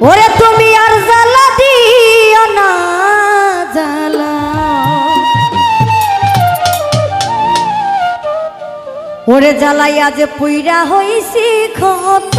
ওরে তুমি আর জ্বালা দিও না জ্বালা। ওরে জ্বালাইয়া যে পুইরা হইছি ক্ষত।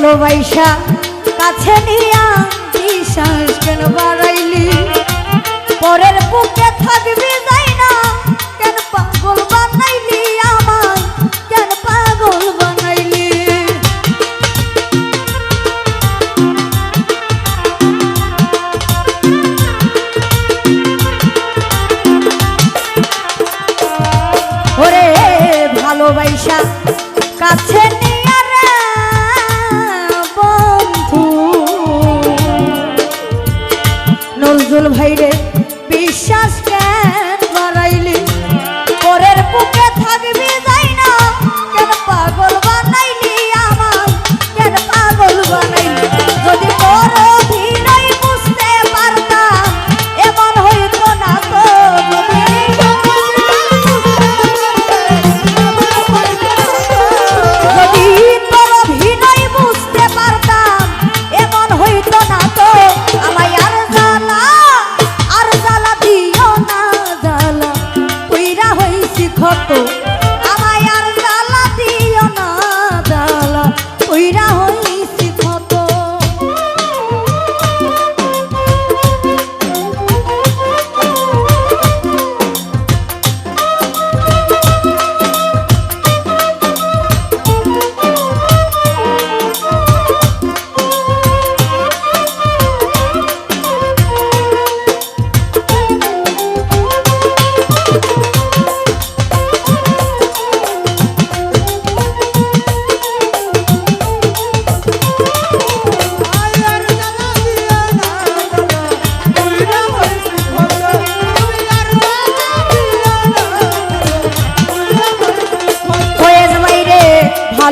ভালোবাসা কাছে নিয়া বিশ্বাস কেন বাড়াইলি? পরের বুকে থাকবি না, কেন পাগল বানাইলি কেন পাগল বানাইলি? ওরে ভালোবাসা কাছে ভাইরে বিশ্বাস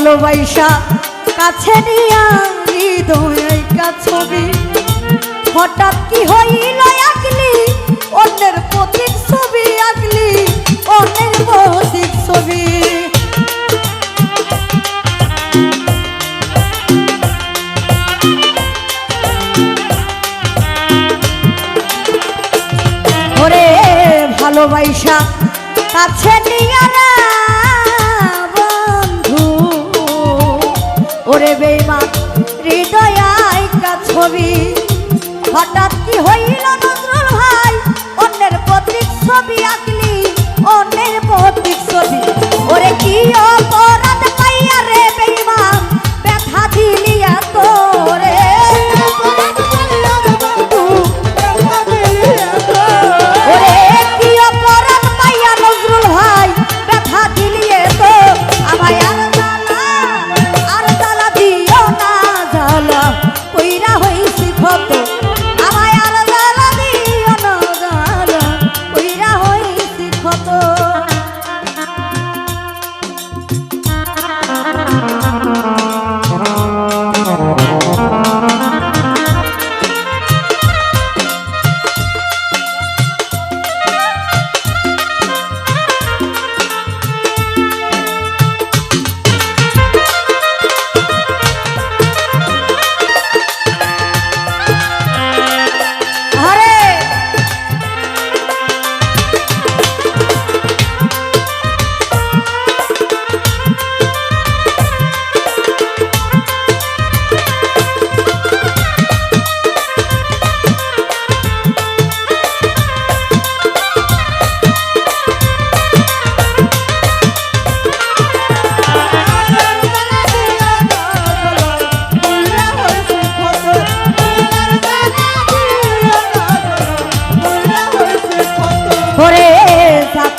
ভালোবাসা কাছে নিয়া হৃদয় ছবি। হঠাৎ কি হইল আঁকলি অন্যের প্রতীক ছবি আঁকলি, অন্যের প্রতীক ছবি। ভালোবাসা কাছে নিয়ে ওরে বেইমান হৃদয় ছবি। হঠাৎ কি হইল নজরুল ভাই? অন্যের প্রতীক ছবি আঁকলি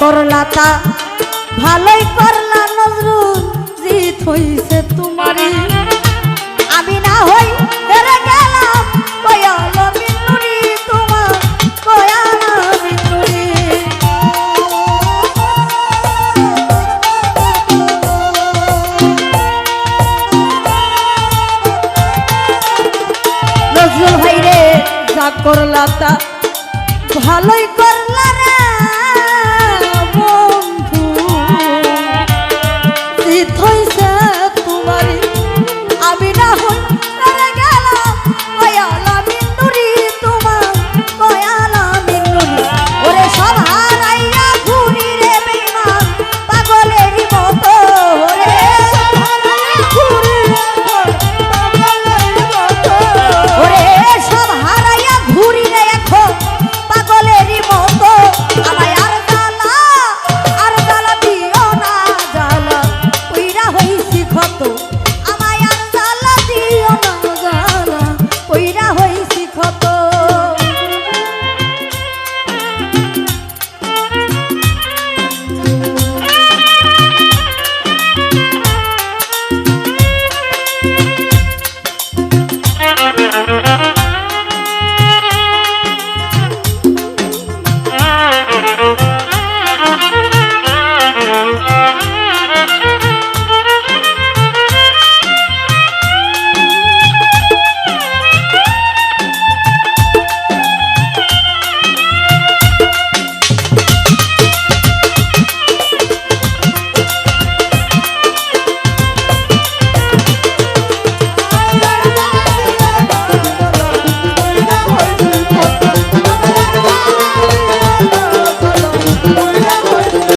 করলা তা? ভালোই করলা নজরুল, জিত হইছে আমি না হই হেরে গেলাম, কয়াল মিনুরি তোমার কয়াল মিনুরি নজরুল ভাই রে যা করলা তা তোমার